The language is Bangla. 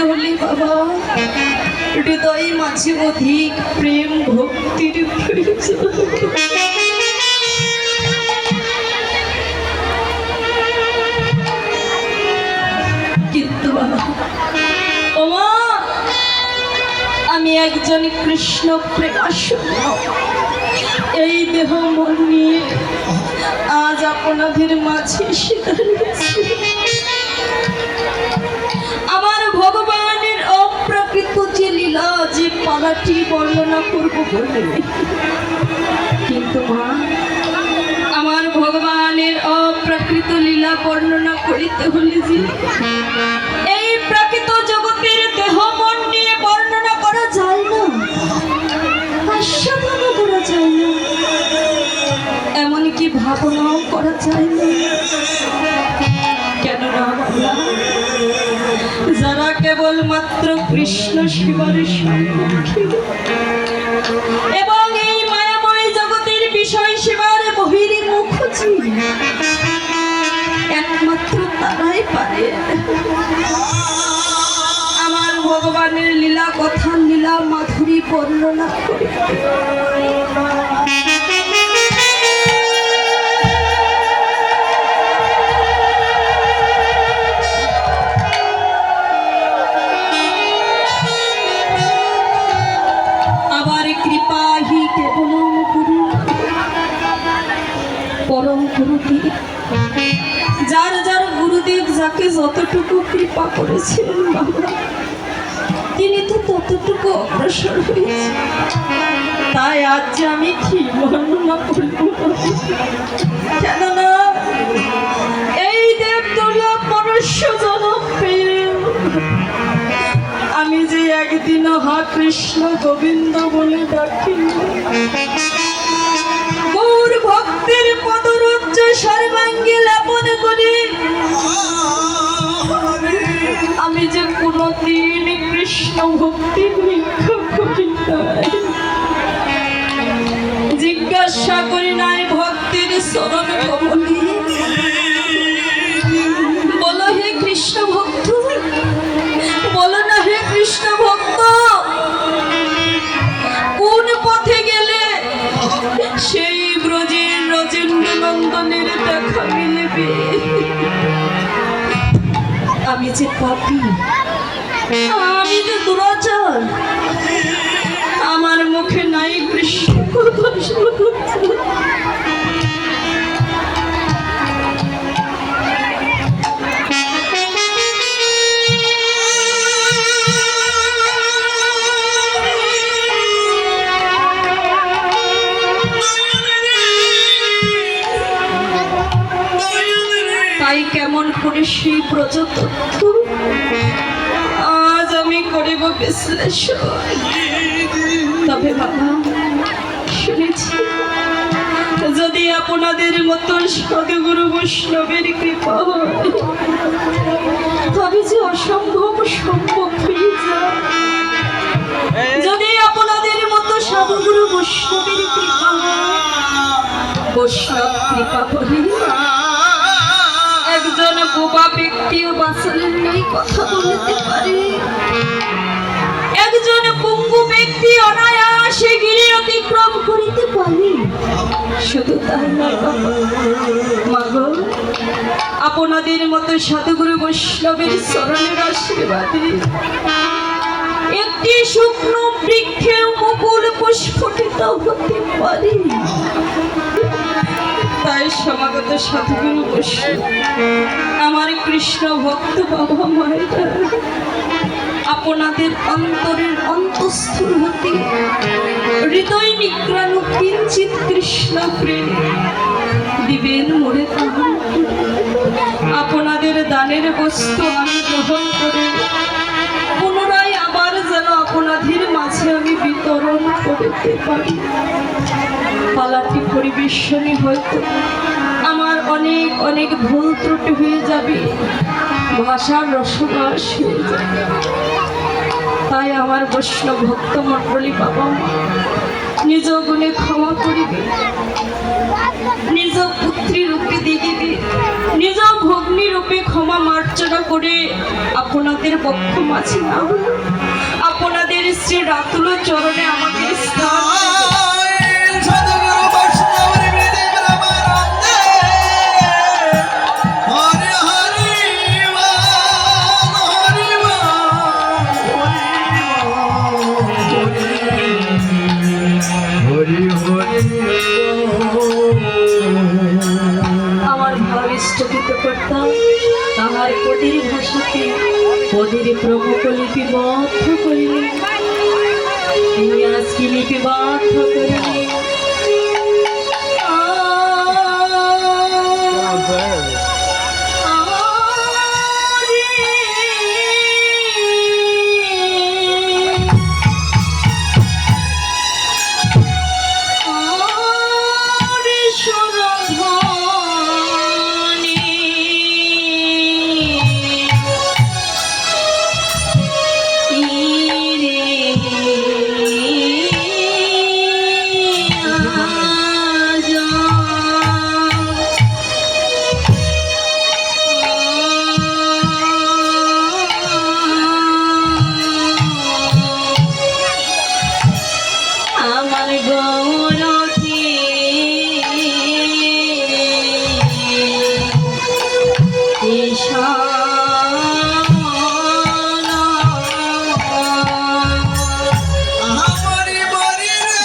হলে বাবা মাঝে অধিক প্রেম ভক্তির কিন্তু বাবা আমি একজন কৃষ্ণ প্রেমাসন্ন এই দেহ মন নিয়ে আজ আপনাদের মাঝে এসে দাঁড়িয়েছি। যে বর্ণনা করব বলে। কিন্তু মা, আমার ভগবানের অপ্রাকৃত লীলা বর্ণনা করিতে হলে যে, এই প্রাকৃত জগতের দেহ মন নিয়ে বর্ণনা করা যায় না। আস্বাদনও করা যায় না। এমনকি ভাবনাও করা যায় না। কেন না বাবা? যারা কেবলমাত্র কৃষ্ণ শিবের এবং এই মায়াময় জগতের বিষয় সেবার বহির্মুখ একমাত্র তারাই পারে। আমার ভগবানের লীলা কথা লীলা মাধুরী বর্ণনা করে পরম গুরুদেব। যার যার গুরুদেব যাকে যতটুকু কৃপা করেছেন বাবা, তিনি তো ততটুকু অগ্রসর হয়েছে তাই আজ যে আমি কি বর্ণনা করব। কেননা এই দেব দুর্লভ মনুষ্য আমি যে একদিন হা কৃষ্ণ গোবিন্দ বলে ডাকি, গৌর ভক্তের পদরজ্জ সর্বাঙ্গে লাপন করি আমি যে কোনদিন কৃষ্ণ ভক্তি জিজ্ঞাসা করি নাই ভক্তির স্মরণ কমলি আমি যে পাপি আমি যে দুরাচার আমার মুখে নাই কৃষ্ণ কেমন করে সেই প্রযত্ন আজ আমি করিব বিশ্লেষণ। তবে বাবা, শুনেছি। যদি আপনাদের মতো সদগুরু বৈষ্ণবের কৃপা তবে যে অসম্ভব সম্ভব হয়ে যায়। যদি আপনাদের মতো সাধুগুরু বৈষ্ণবের কৃপা বৈষ্ণব কৃপা করি একজন বোবা ব্যক্তিও নেই, কথা বলতে পারে। একজন পঙ্গু ব্যক্তি অনায়াসে গিরি অতিক্রম করিতে পারে। শুধু তাই। আপনাদের মতো সাধুগুরু বৈষ্ণবের চরণের আশীর্বাদে একটি শুকনো বৃক্ষের মুকুল পুষ্পটিত হতে পারে। আমার কৃষ্ণ ভক্ত বাবা মায়েরা আপনাদের অন্তরের অন্তঃস্থল হতে হৃদয় নিগ্রাণ কিঞ্চিত কৃষ্ণ প্রেম দিবেন তাহা। আপনাদের দানের বস্তু আমি গ্রহণ করে, পুনরায় আবার যেন আপনাদের মাঝে আমি বিতরণ করতে পারি। পালাটি পরিবেশনে হয়তো অনেক অনেক ভুল ত্রুটি হয়ে যাবে। ভাষার রসবাস তাই আমার বৈষ্ণব ভক্ত মণ্ডলী বাবা, নিজ গুণে ক্ষমা করিবে। নিজ পুত্রী রূপে দেখিবে। নিজ ভগ্নী রূপে ক্ষমা মার্জনা করে আপনাদের পক্ষ মাঝে না আপনাদের শ্রী রাতুল চরণে আমাদের স্থান আমার ভাবিষ্টকৃত কর্তা তাহার পদের ভাষাকে পদের প্রমুখ লিপিবদ্ধ করিলেন। তিনি আজকে লিপিবদ্ধ করিলেন।